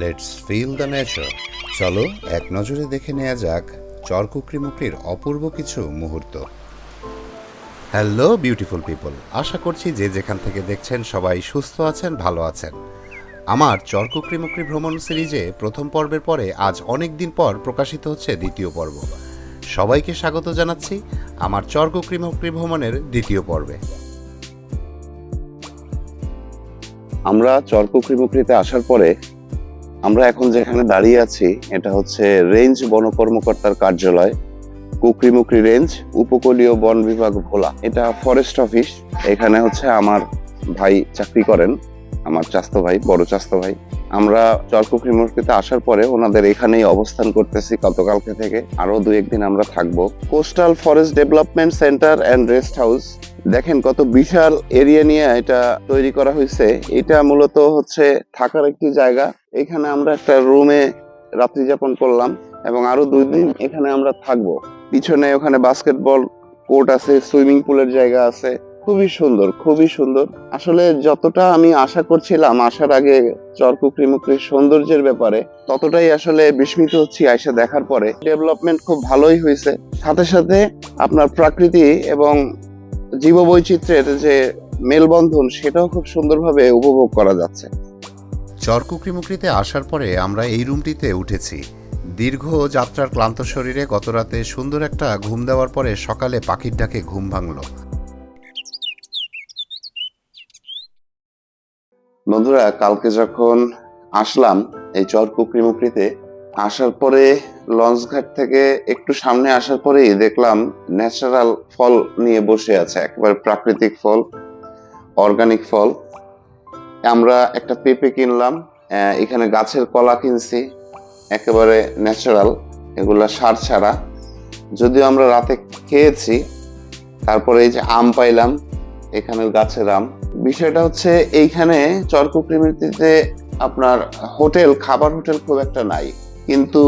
Let's feel the nature চলো, এক নজরে দেখে নেওয়া যাক চরকুকরি মুকরির অপূর্ব কিছু মুহূর্ত। হ্যালো বিউটিফুল পিপল আশা করছি যে যেখান থেকে দেখছেন সবাই সুস্থ আছেন, ভালো আছেন। আমার চরকুকরি মুকরি ভ্রমণ সিরিজে প্রথম পর্বের পরে আজ অনেক দিন পর প্রকাশিত হচ্ছে দ্বিতীয় পর্ব। সবাইকে স্বাগত জানাচ্ছি আমার চরকুকরি মুকরি ভ্রমণের দ্বিতীয় পর্বে। আমরা চরকুকরিমুকরিতে আসার পরে আমরা এখন যেখানে দাঁড়িয়ে আছি, এটা হচ্ছে রেঞ্জ বন কর্মকর্তার কার্যালয়, কুকরিমুকরি রেঞ্জ, উপকূলীয় বন বিভাগ ভোলা। এটা ফরেস্ট অফিস এখানে হচ্ছে আমার ভাই চাকরি করেন, আমার চাস্তো ভাই, বড় চাস্তো ভাই। আমরা চরকুকরিমুকরিতে আসার পরে ওনাদের এখানেই অবস্থান করতেছি গতকালকে থেকে। আরও দু একদিন আমরা থাকব। Coastal forest development centre and rest house দেখেন কত বিশাল এরিয়া নিয়ে এটা তৈরি করা হয়েছে। এটা মূলত হচ্ছে থাকার একটি জায়গা। এখানে আমরা একটা রুমে রাত্রি যাপন করলাম এবং আরও দুই দিন এখানে আমরা থাকব। পিছনে ওখানে বাস্কেটবল কোর্ট আছে সুইমিং পুলের জায়গা আছে। খুবই সুন্দর খুবই সুন্দর। আসলে যতটা আমি আশা করছিলাম, আসার আগে চরকুকরি মুকরির সৌন্দর্যের ব্যাপারে, ততটাই আসলে বিস্মিত হচ্ছি আয়সা দেখার পরে। ডেভেলপমেন্ট খুব ভালোই হয়েছে। সাথে সাথে আপনার প্রকৃতি এবং জীববৈচিত্র্যের যে মেলবন্ধন সেটাও খুব সুন্দরভাবে উপভোগ করা যাচ্ছে। চরকুকরিমুকরিতে আসার পরে আমরা এই রুমটিতে উঠেছি। দীর্ঘ যাত্রার ক্লান্ত শরীরে গতরাতে সুন্দর একটা ঘুম দেওয়ার পরে সকালে পাখির ডাকে ঘুম ভাঙল। বন্ধুরা কালকে যখন আসলাম এই চরকুকরিমুকরিতে আসার পরে লঞ্চ ঘাট থেকে একটু সামনে আসার পরেই দেখলাম ন্যাচারাল ফল নিয়ে বসে আছে, একেবারে প্রাকৃতিক ফল অর্গানিক ফল। আমরা একটা পেঁপে কিনলাম এখানে গাছের কলা কিনছি, একেবারে ন্যাচারাল, এগুলা সার ছাড়া। যদিও আমরা রাতে খেয়েছি, তারপরে এই যে আম পাইলাম, এখানের গাছের আম। বিষয়টা হচ্ছে এইখানে চরকুকৃমিতে আপনার হোটেল, খাবার হোটেল খুব একটা নাই। কিন্তু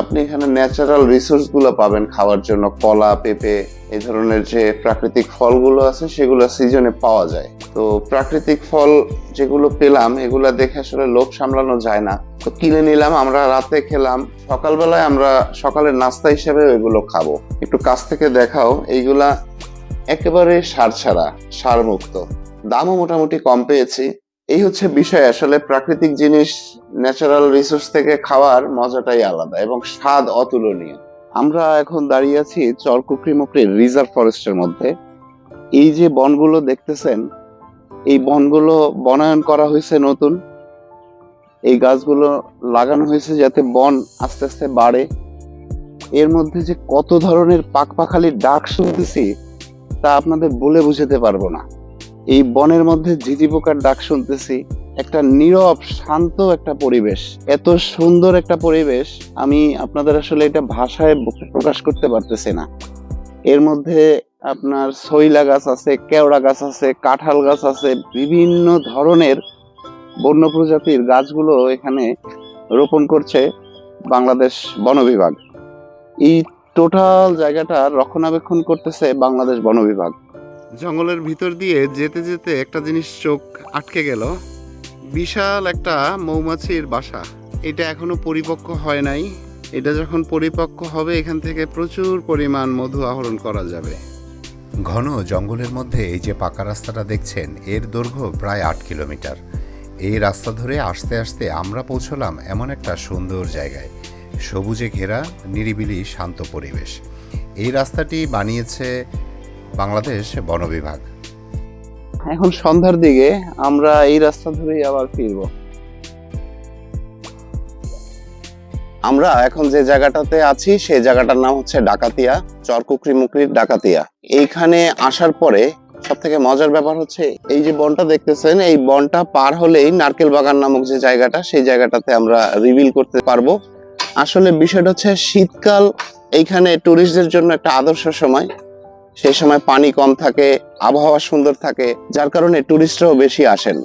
আপনি এখানে ন্যাচারাল রিসোর্সগুলো পাবেন খাওয়ার জন্য, কলা, পেঁপে, এই ধরনের যে প্রাকৃতিক ফলগুলো আছে সেগুলো সিজনে পাওয়া যায়। তো প্রাকৃতিক ফল যেগুলো পেলাম, এগুলো দেখে আসলে লোভ সামলানো যায় না। তো কিনে নিলাম, আমরা রাতে খেলাম, সকালবেলায় আমরা সকালের নাস্তা হিসেবে এগুলো খাব। একটু কাছ থেকে দেখাও, এইগুলা একেবারে সার ছাড়া সারমুক্ত দামও মোটামুটি কম পেয়েছি এই হচ্ছে বিষয়। আসলে প্রাকৃতিক জিনিস ন্যাচারাল রিসোর্স থেকে খাওয়ার মজাটাই আলাদা এবং স্বাদ অতুলনীয়। আমরা এখন দাঁড়িয়ে আছি চরকুকরি মুকরির রিজার্ভ ফরেস্টের মধ্যে। এই যে বনগুলো দেখতেছেন, এই বনগুলো বনায়ন করা হয়েছে নতুন। এই গাছগুলো লাগানো হয়েছে যাতে বন আস্তে আস্তে বাড়ে। এর মধ্যে যে কত ধরনের পাকপাখালির ডাক শুনতেছি, তা আপনাদের বলে বুঝাতে পারব না। এই বনের মধ্যে ঝিঝি পোকার ডাক শুনতেছি, একটা নীরব, শান্ত একটা পরিবেশ। এত সুন্দর একটা পরিবেশ, আমি আপনাদের আসলে এটা ভাষায় প্রকাশ করতে পারতেছি না। এর মধ্যে আপনার সইলা গাছ আছে, কেওড়া গাছ আছে, কাঁঠাল গাছ আছে, বিভিন্ন ধরনের বন্য প্রজাতির গাছগুলো এখানে রোপণ করছে বাংলাদেশ বন বিভাগ। এই টোটাল জায়গাটা রক্ষণাবেক্ষণ করতেছে বাংলাদেশ বন বিভাগ। জঙ্গলের ভিতর দিয়ে যেতে যেতে একটা জিনিস চোখ আটকে গেল। বিশাল একটা মৌমাছির বাসা। এটা এখনও পরিপক্ক হয় নাই। এটা যখন পরিপক্ক হবে, এখান থেকে প্রচুর পরিমাণ মধু আহরণ করা যাবে। ঘন জঙ্গলের মধ্যে এই যে পাকা রাস্তাটা দেখছেন, এর দৈর্ঘ্য প্রায় আট কিলোমিটার। এই রাস্তা ধরে আসতে আসতে আমরা পৌঁছলাম এমন একটা সুন্দর জায়গায়। সবুজে ঘেরা, নিরিবিলি, শান্ত পরিবেশ। এই রাস্তাটি বানিয়েছে বাংলাদেশ বন বিভাগ। এখন সন্ধ্যার দিকে আমরা এই রাস্তা ধরেই আবার ফিরবো। আমরা এখন যে জায়গাটাতে আছি, সেই জায়গাটার নাম হচ্ছে ডাকাতিয়া, চরকুকরি মুকরির ডাকাতিয়া। এইখানে আসার পরে সব থেকে মজার ব্যাপার হচ্ছে, এই যে বনটা দেখতেছেন, এই বনটা পার হলেই নারকেল বাগান নামক যে জায়গাটা, সেই জায়গাটাতে আমরা রিভিল করতে পারব। আসলে বিষয়টা হচ্ছে, শীতকাল এইখানে টুরিস্টদের জন্য একটা আদর্শ সময়। সেই সময় পানি কম থাকে, আবহাওয়া সুন্দর থাকে, যার কারণে টুরিস্টরাও বেশি আসেন।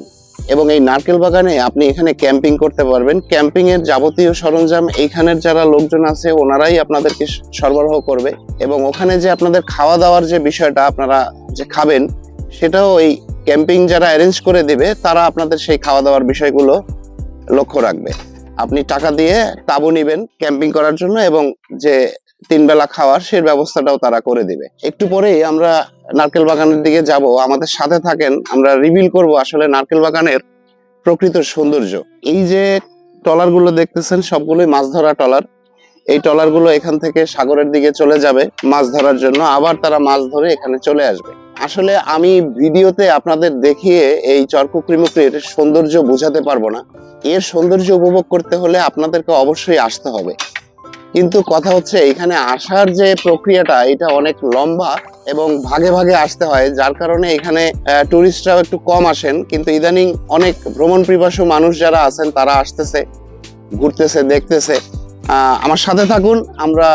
এবং এই নারকেল বাগানে আপনি এখানে ক্যাম্পিং করতে পারবেন। ক্যাম্পিং এর যাবতীয় সরঞ্জাম এইখানের যারা লোকজন আছে, ওনারাই আপনাদেরকে সরবরাহ করবে। এবং ওখানে যে আপনাদের খাওয়া দাওয়ার যে বিষয়টা আপনারা যে খাবেন, সেটাও এই ক্যাম্পিং যারা অ্যারেঞ্জ করে দেবে, তারা আপনাদের সেই খাওয়া দাওয়ার বিষয়গুলো লক্ষ্য রাখবে। আপনি টাকা দিয়ে তাঁবু নিবেন ক্যাম্পিং করার জন্য এবং যে তিন বেলা খাওয়ার সে ব্যবস্থাটাও তারা করে দিবে। একটু পরেই আমরা নারকেল বাগানের দিকে যাব। আমাদের সাথে থাকেন, আমরা রিভিল করব আসলে নারকেল বাগানের প্রকৃত সৌন্দর্য। এই যে ট্রলারগুলো দেখতেছেন, সবগুলোই মাছ ধরা ট্রলার। এই ট্রলারগুলো এখান থেকে সাগরের দিকে চলে যাবে মাছ ধরার জন্য। আবার তারা মাছ ধরে এখানে চলে আসবে। আসলে আমি ভিডিওতে আপনাদের দেখিয়ে এই চরকুকরিমুকরির সৌন্দর্য বোঝাতে পারব না। এর সৌন্দর্য উপভোগ করতে হলে আপনাদেরকে অবশ্যই আসতে হবে। কিন্তু কথা হচ্ছে এখানে আসার যে প্রক্রিয়াটা, এটা অনেক লম্বা এবং ভাগে ভাগে আসতে হয়, যার কারণে এখানে টুরিস্টরাও একটু কম আসেন। কিন্তু ইদানিং অনেক ভ্রমণ পিপাসু মানুষ যারা আছেন, তারা আসতেছে, ঘুরতেছে, দেখতেছে। আমার সাথে থাকুন, আমরা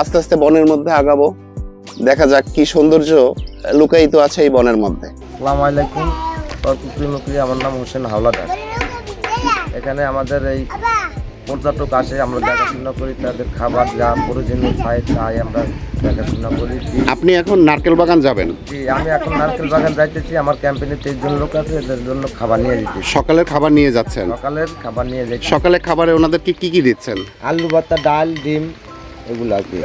আস্তে আস্তে বনের মধ্যে আগাবো। দেখা যাক কি সৌন্দর্য লুকায়িত আছে এই বনের মধ্যে। আমার নাম হোসেন হাওলাদার। এখানে আমাদের এই পর্যটক আসে আমরা দেখাশোনা করি তাদের খাবার যা প্রয়োজনীয় চাই তাই আমরা দেখাশোনা করি। আপনি এখন নারকেল বাগান যাবেন? জি, আমি এখন নারকেল বাগান যাইতেছি আমার ক্যাম্পেনে তেইশ জন লোক আছে এদের জন্য খাবার নিয়ে যেতেছি। সকালের খাবার নিয়ে যাচ্ছেন? সকালের খাবার নিয়ে যাচ্ছি সকালে খাবারে ওনাদেরকে কি কি দিচ্ছেন? আলু ভর্তা ডাল ডিম এগুলো আর কি।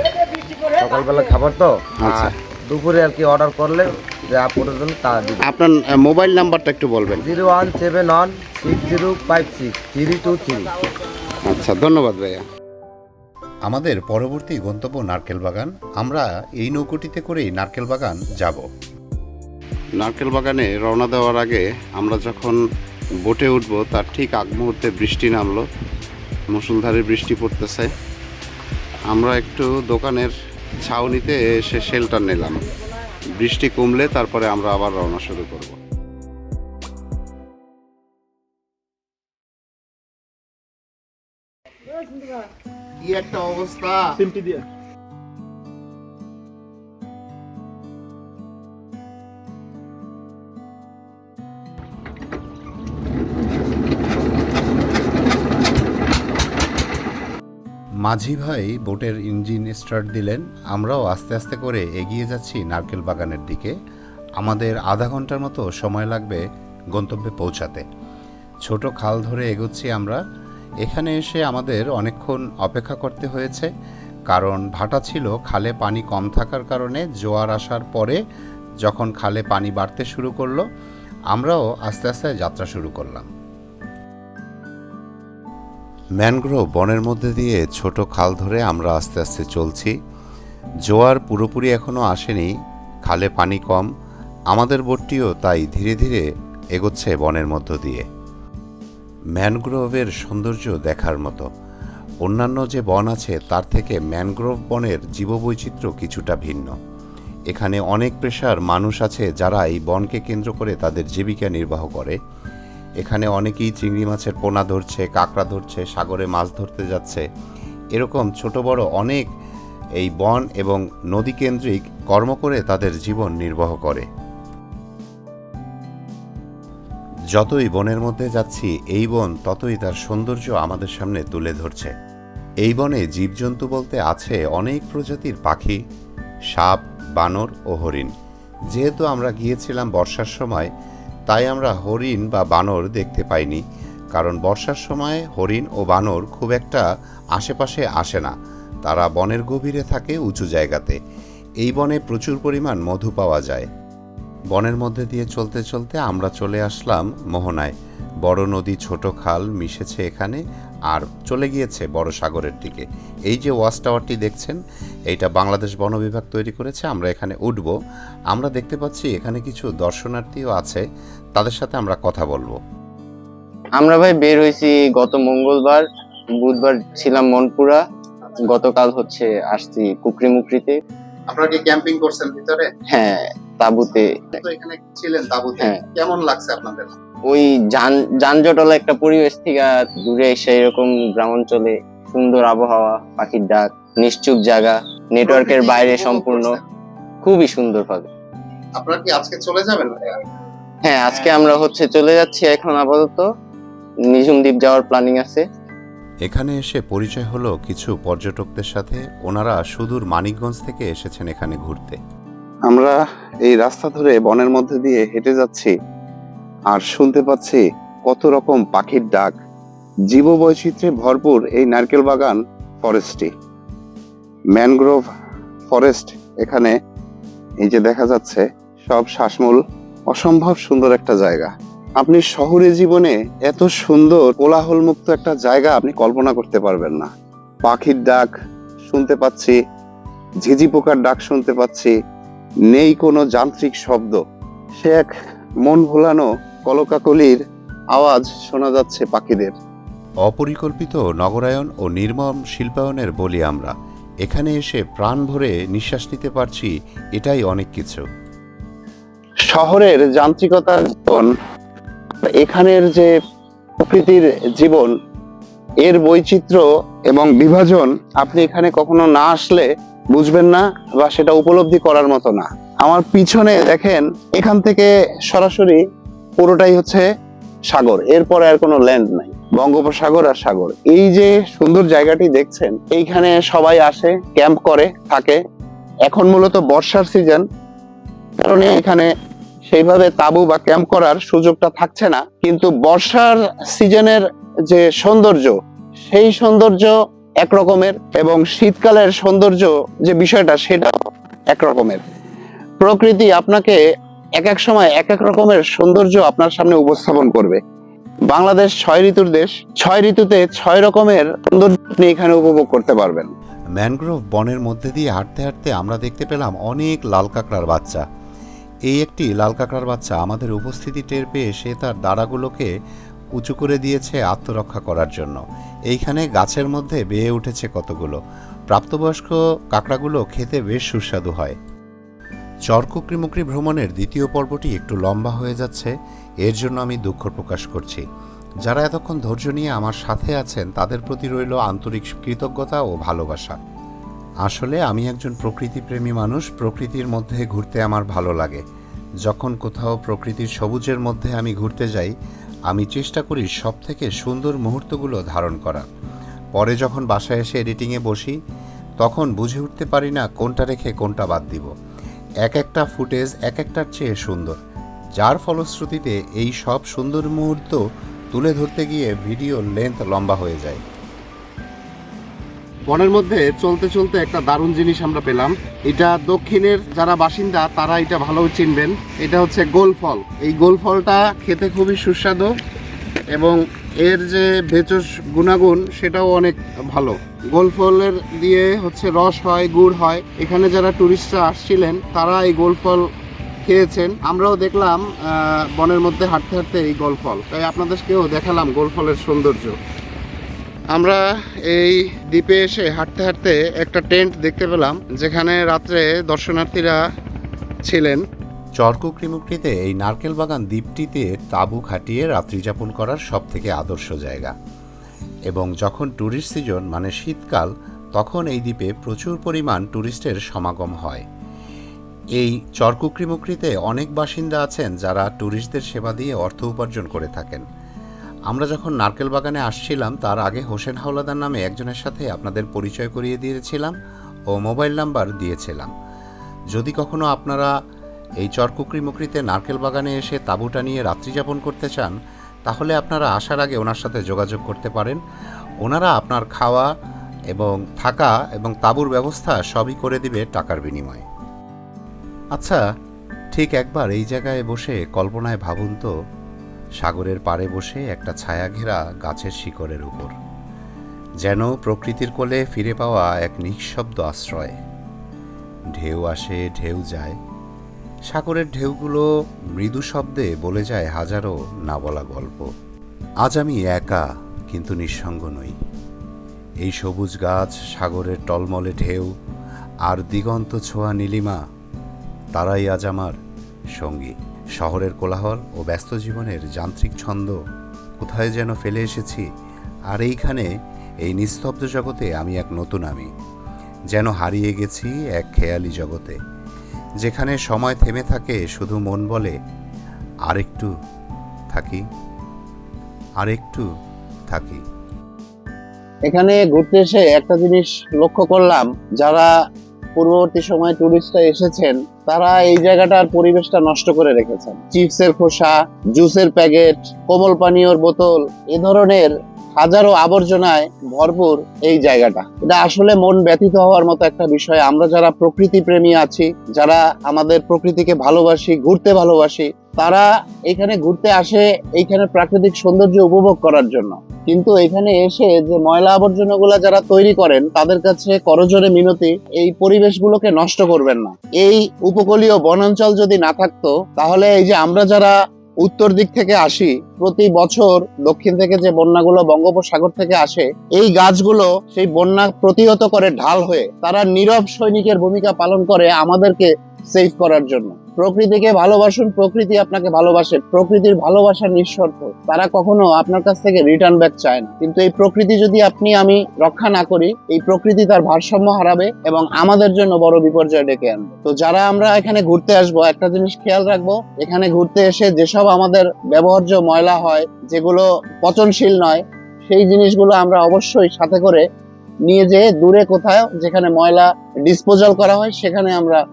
সকালবেলা খাবার তো আচ্ছা। আর দুপুরে আর কি অর্ডার করলে যা প্রয়োজন তা দিব। আপনার মোবাইল নাম্বারটা একটু বলবেন। Zero one seven one six zero five six three two three. আচ্ছা ধন্যবাদ ভাইয়া। আমাদের পরবর্তী গন্তব্য নারকেল বাগান আমরা এই নৌকোটিতে করেই নারকেল বাগান যাব। নারকেল বাগানে রওনা দেওয়ার আগে আমরা যখন বোটে উঠব তার ঠিক আগ মুহূর্তে বৃষ্টি নামলো। মুসুলধারে বৃষ্টি পড়তেছে। আমরা একটু দোকানের ছাউনিতে এসে শেল্টার নিলাম। বৃষ্টি কমলে তারপরে আমরা আবার রওনা শুরু করব। কি একটা অবস্থা। মাঝি ভাই বোটের ইঞ্জিন স্টার্ট দিলেন। আমরাও আস্তে আস্তে করে এগিয়ে যাচ্ছি নারকেল বাগানের দিকে। আমাদের আধা ঘণ্টার মতো সময় লাগবে গন্তব্যে পৌঁছাতে। ছোট খাল ধরে এগোচ্ছি আমরা। এখানে এসে আমাদের অনেকক্ষণ অপেক্ষা করতে হয়েছে, কারণ ভাটা ছিল খালে পানি কম থাকার কারণে জোয়ার আসার পরে যখন খালে পানি বাড়তে শুরু করল, আমরাও আস্তে আস্তে যাত্রা শুরু করলাম। ম্যানগ্রোভ বনের মধ্যে দিয়ে ছোট খাল ধরে আমরা আস্তে আস্তে চলছি। জোয়ার পুরোপুরি এখনও আসেনি, খালে পানি কম, আমাদের বোটটিও তাই ধীরে ধীরে এগোচ্ছে বনের মধ্য দিয়ে। ম্যানগ্রোভের সৌন্দর্য দেখার মতো। অন্যান্য যে বন আছে, তার থেকে ম্যানগ্রোভ বনের জীববৈচিত্র্য কিছুটা ভিন্ন। এখানে অনেক পেশার মানুষ আছে যারা এই বনকে কেন্দ্র করে তাদের জীবিকা নির্বাহ করে। এখানে অনেকেই চিংড়ি মাছের পোনা ধরছে, কাঁকড়া ধরছে, সাগরে মাছ ধরতে যাচ্ছে। এরকম ছোট বড় অনেক এই বন এবং নদী কেন্দ্রিক কর্ম করে তাদের জীবন নির্বাহ করে। যতই বনের মধ্যে যাচ্ছি, এই বন ততই তার সৌন্দর্য আমাদের সামনে তুলে ধরছে। এই বনে জীবজন্তু বলতে আছে অনেক প্রজাতির পাখি, সাপ, বানর ও হরিণ। যেহেতু আমরা গিয়েছিলাম বর্ষার সময়, তাই আমরা হরিণ বা বানর দেখতে পাইনি, কারণ বর্ষার সময় হরিণ ও বানর খুব একটা আশেপাশে আসে না। তারা বনের গভীরে থাকে উঁচু জায়গাতে। এই বনে প্রচুর পরিমাণ মধু পাওয়া যায়। বনের মধ্যে দিয়ে চলতে চলতে আমরা চলে আসলাম মোহনায়। বড় নদী ছোট খাল মিশেছে এখানে আর চলে গিয়েছে বড় সাগরের দিকে। এই যে ওয়াচ টাওয়ারটি দেখছেন এইটা বাংলাদেশ বন বিভাগ তৈরি করেছে আমরা এখানে উঠব। আমরা দেখতে পাচ্ছি এখানে কিছু দর্শনার্থীও আছে তাদের সাথে আমরা কথা বলব। আমরা ভাই বের হয়েছি গত মঙ্গলবার বুধবার ছিলাম মনপুরা গতকাল হচ্ছে আসছি কুকরি মুকরিতে আপনারা কি ক্যাম্পিং করছেন ভিতরে? হ্যাঁ। তাবুতে। এখানে ছিলেন তাঁবুতে। হ্যাঁ। কেমন লাগছে আপনাদের? ওই যান যানজটলা একটা পরিবেশ থেকে দূরে এসে এরকম গ্রাম অঞ্চলে সুন্দর আবহাওয়া পাখির ডাক নিশ্চুপ জায়গা নেটওয়ার্কের বাইরে সম্পূর্ণ খুবই সুন্দর ভাবে আপনারা কি আজকে চলে যাবেন? হ্যাঁ আজকে আমরা হচ্ছে চলে যাচ্ছি এখন আপাতত। নিঝুম দ্বীপ যাওয়ার প্ল্যানিং আছে। এখানে এসে পরিচয় হলো কিছু পর্যটকদের সাথে। ওনারা সুদূর মানিকগঞ্জ থেকে এসেছেন এখানে ঘুরতে। আমরা এই রাস্তা ধরে বনের মধ্যে দিয়ে হেঁটে যাচ্ছি আর শুনতে পাচ্ছি কত রকম পাখির ডাক। জীব বৈচিত্র্যে ভরপুর এই নারকেল বাগান ফরেস্টটি ম্যানগ্রোভ ফরেস্ট এখানে এই যে দেখা যাচ্ছে, সব শ্বাসমূল অসম্ভব সুন্দর একটা জায়গা। আপনি শহরে জীবনে এত সুন্দর কোলাহলমুক্ত একটা জায়গা আপনি কল্পনা করতে পারবেন না। পাখির ডাক শুনতে পাচ্ছি, ঝিঝি পোকার ডাক শুনতে পাচ্ছি নেই কোনো যান্ত্রিক শব্দ। সে এক মন ভোলানো কলকাকলির আওয়াজ শোনা যাচ্ছে পাখিদের। অপরিকল্পিত নগরায়ন ও নির্মম শিল্পায়নের বলি আমরা। এখানে এসে প্রাণ ভরে নিঃশ্বাস নিতে পারছি এটাই অনেক কিছু। শহরের যান্ত্রিকতার জীবন এখানের যে প্রকৃতির জীবন এর বৈচিত্র্য এবং বিভাজন আপনি এখানে কখনো না আসলে বুঝবেন না বা সেটা উপলব্ধি করার মতো না। আমার পিছনে দেখেন, এখান থেকে সরাসরি পুরোটাই হচ্ছে সাগর। এরপরে আর কোনো ল্যান্ড নাই। বঙ্গোপসাগর আর সাগর। এই যে সুন্দর জায়গাটি দেখছেন, এইখানে সবাই আসে ক্যাম্প করে, থাকে। এখন মূলত বর্ষার সিজন কারণে এখানে সেইভাবে তাঁবু বা ক্যাম্প করার সুযোগটা থাকছে না। কিন্তু বর্ষার সিজনের যে সৌন্দর্য, সেই সৌন্দর্য একরকমের এবং শীতকালের সৌন্দর্য যে বিষয়টা সেটা একরকমের। প্রকৃতি আপনাকে এক এক সময় এক এক রকমের সৌন্দর্য আপনার সামনে উপস্থাপন করবে। বাংলাদেশ ছয় ঋতুর দেশ, ছয় ঋতুতে ছয় রকমের সৌন্দর্য আপনি এখানে উপভোগ করতে পারবেন। ম্যানগ্রোভ বনের মধ্যে দিয়ে হাঁটতে হাঁটতে আমরা দেখতে পেলাম অনেক লাল কাঁকড়ার বাচ্চা। এই একটি লাল কাঁকড়ার বাচ্চা আমাদের উপস্থিতি টের পেয়ে সে তার দাঁড়াগুলোকে উঁচু করে দিয়েছে আত্মরক্ষা করার জন্য। এইখানে গাছের মধ্যে বেয়ে উঠেছে কতগুলো। প্রাপ্তবয়স্ক কাঁকড়াগুলো খেতে বেশ সুস্বাদু হয়। চরকুকরিমুকরি ভ্রমণের দ্বিতীয় পর্বটি একটু লম্বা হয়ে যাচ্ছে। এর জন্য আমি দুঃখ প্রকাশ করছি। যারা এতক্ষণ ধৈর্য নিয়ে আমার সাথে আছেন, তাদের প্রতি রইল আন্তরিক কৃতজ্ঞতা ও ভালোবাসা। আসলে আমি একজন প্রকৃতিপ্রেমী মানুষ, প্রকৃতির মধ্যে ঘুরতে আমার ভালো লাগে। যখন কোথাও প্রকৃতির সবুজের মধ্যে আমি ঘুরতে যাই আমি চেষ্টা করি সব থেকে সুন্দর মুহূর্তগুলো ধারণ করা। পরে যখন বাসায় এসে এডিটিংয়ে বসি, তখন বুঝে উঠতে পারি না কোনটা রেখে কোনটা বাদ দিব। এক একটা ফুটেজ এক একটার চেয়ে সুন্দর, যার ফলশ্রুতিতে এই সব সুন্দর মুহূর্ত তুলে ধরতে গিয়ে ভিডিও লেন্থ লম্বা হয়ে যায়। বনের মধ্যে চলতে চলতে একটা দারুণ জিনিস আমরা পেলাম। এটা দক্ষিণের যারা বাসিন্দা, তারা এটা ভালো চিনবেন। এটা হচ্ছে গোল ফল। এই গোল ফলটা খেতে খুবই সুস্বাদু এবং এর যে ভেষজ গুণাগুণ, সেটাও অনেক ভালো। গোল ফলের দিয়ে হচ্ছে রস হয়, গুড় হয়। এখানে যারা টুরিস্টরা আসছিলেন, তারা এই গোল ফল খেয়েছেন। আমরাও দেখলাম বনের মধ্যে হাঁটতে হাঁটতে এই গোল ফল। তাই আপনাদেরকেও দেখালাম গোল ফলের সৌন্দর্য। আমরা এই দ্বীপে এসে হাঁটতে হাঁটতে একটা টেন্ট দেখতে পেলাম, যেখানে রাত্রে দর্শনার্থীরা ছিলেন। চরকুকরিমুকরিতে এই নারকেল বাগান দ্বীপটিতে তাঁবু খাটিয়ে রাত্রিযাপন করার সবথেকে আদর্শ জায়গা। এবং যখন ট্যুরিস্ট সিজন মানে শীতকাল, তখন এই দ্বীপে প্রচুর পরিমাণ ট্যুরিস্টের সমাগম হয়। এই চরকুকরিমুকরিতে অনেক বাসিন্দা আছেন যারা ট্যুরিস্টদের সেবা দিয়ে অর্থ উপার্জন করে থাকেন। আমরা যখন নারকেল বাগানে আসছিলাম, তার আগে হোসেন হাওলাদার নামে একজনের সাথে আপনাদের পরিচয় করিয়ে দিয়েছিলাম ও মোবাইল নাম্বার দিয়েছিলাম। যদি কখনো আপনারা এই চরকুকরি মুকরিতে নারকেল বাগানে এসে তাঁবুটা নিয়ে রাত্রিযাপন করতে চান, তাহলে আপনারা আসার আগে ওনার সাথে যোগাযোগ করতে পারেন। ওনারা আপনার খাওয়া এবং থাকা এবং তাঁবুর ব্যবস্থা সবই করে দিবে টাকার বিনিময়ে। আচ্ছা ঠিক একবার এই জায়গায় বসে কল্পনায় ভাবুন তো সাগরের পাড়ে বসে একটা ছায়া ঘেরা গাছের শিকড়ের উপর, যেন প্রকৃতির কোলে ফিরে পাওয়া এক নিঃশব্দ আশ্রয়। ঢেউ আসে, ঢেউ যায়। সাগরের ঢেউগুলো মৃদু শব্দে বলে যায় হাজারো না বলা গল্প। আজ আমি একা, কিন্তু নিঃসঙ্গ নই। এই সবুজ গাছ, সাগরের টলমলে ঢেউ, আর দিগন্ত ছোঁয়া নীলিমা, তারাই আজ আমার সঙ্গী। শহরের কোলাহল ও ব্যস্ত জীবনের যান্ত্রিক ছন্দ, কোথায় যেন ফেলে এসেছি, আর এইখানে এই নিস্তব্ধ জগতে আমি এক নতুন আমি, যেন হারিয়ে গেছি এক খেয়ালি জগতে, যেখানে সময় থেমে থাকে শুধু মন বলে, আরেকটু থাকি আরেকটু থাকি। এখানে ঘুরতে এসে একটা জিনিস লক্ষ্য করলাম, যারা পূর্ববর্তী সময়ে টুরিস্টরা এসেছেন, তারা এই জায়গাটার পরিবেশটা নষ্ট করে রেখেছেন। চিপসের খোসা, জুসের প্যাকেট, কোমল পানীয়র বোতল, এ ধরনের হাজারো আবর্জনায় ভরপুর এই জায়গাটা। এটা আসলে মন ব্যথিত হওয়ার মতো একটা বিষয়। আমরা যারা প্রকৃতি প্রেমী আছি, যারা আমাদের প্রকৃতিকে ভালোবাসি, ঘুরতে ভালোবাসি তারা এখানে ঘুরতে আসে এইখানে প্রাকৃতিক সৌন্দর্য উপভোগ করার জন্য। কিন্তু এখানে এসে যে ময়লা আবর্জনাগুলো যারা তৈরি করেন, তাদের কাছে করজোরে মিনতি, এই পরিবেশগুলোকে নষ্ট করবেন না। এই উপকূলীয় বনাঞ্চল যদি না থাকতো, তাহলে এই যে আমরা যারা উত্তর দিক থেকে আসি, প্রতি বছর দক্ষিণ থেকে যে বন্যাগুলো বঙ্গোপসাগর থেকে আসে, এই গাছগুলো সেই বন্যা প্রতিহত করে ঢাল হয়ে, তারা নীরব সৈনিকের ভূমিকা পালন করে আমাদেরকে সেভ করার জন্য। প্রকৃতিকে ভালোবাসুন, প্রকৃতি আপনাকে ভালোবাসে। প্রকৃতির ভালোবাসা নিঃশর্ত। তারা কখনো আপনার কাছ থেকে রিটার্ন ব্যাক চায় না। কিন্তু এই প্রকৃতি যদি আপনি, আমি রক্ষা না করি, এই প্রকৃতি তার ভারসাম্য হারাবে এবং আমাদের জন্য বড় বিপর্যয় ডেকে আনবে। তো যারা আমরা এখানে ঘুরতে আসব, একটা জিনিস খেয়াল রাখব, এখানে ঘুরতে এসে যেসব আমাদের ব্যবহার্য ময়লা হয়, যেগুলো পচনশীল নয়, সেই জিনিসগুলো আমরা অবশ্যই সাথে করে নিয়ে যেয়ে দূরে কোথাও যেখানে ময়লা ডিসপোজাল করা হয়, সেখানে আমরা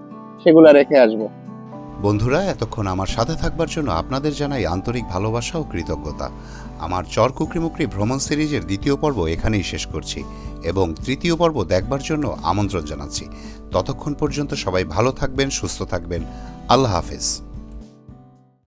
সেগুলো রেখে আসব। বন্ধুরা, এতক্ষণ আমার সাথে থাকবার জন্য আপনাদের জানাই আন্তরিক ভালোবাসা ও কৃতজ্ঞতা। আমার চর কুকরিমুকরি ভ্রমণ সিরিজের দ্বিতীয় পর্ব এখানেই শেষ করছি এবং তৃতীয় পর্ব দেখবার জন্য আমন্ত্রণ জানাচ্ছি। ততক্ষণ পর্যন্ত সবাই ভালো থাকবেন, সুস্থ থাকবেন। আল্লাহ হাফেজ।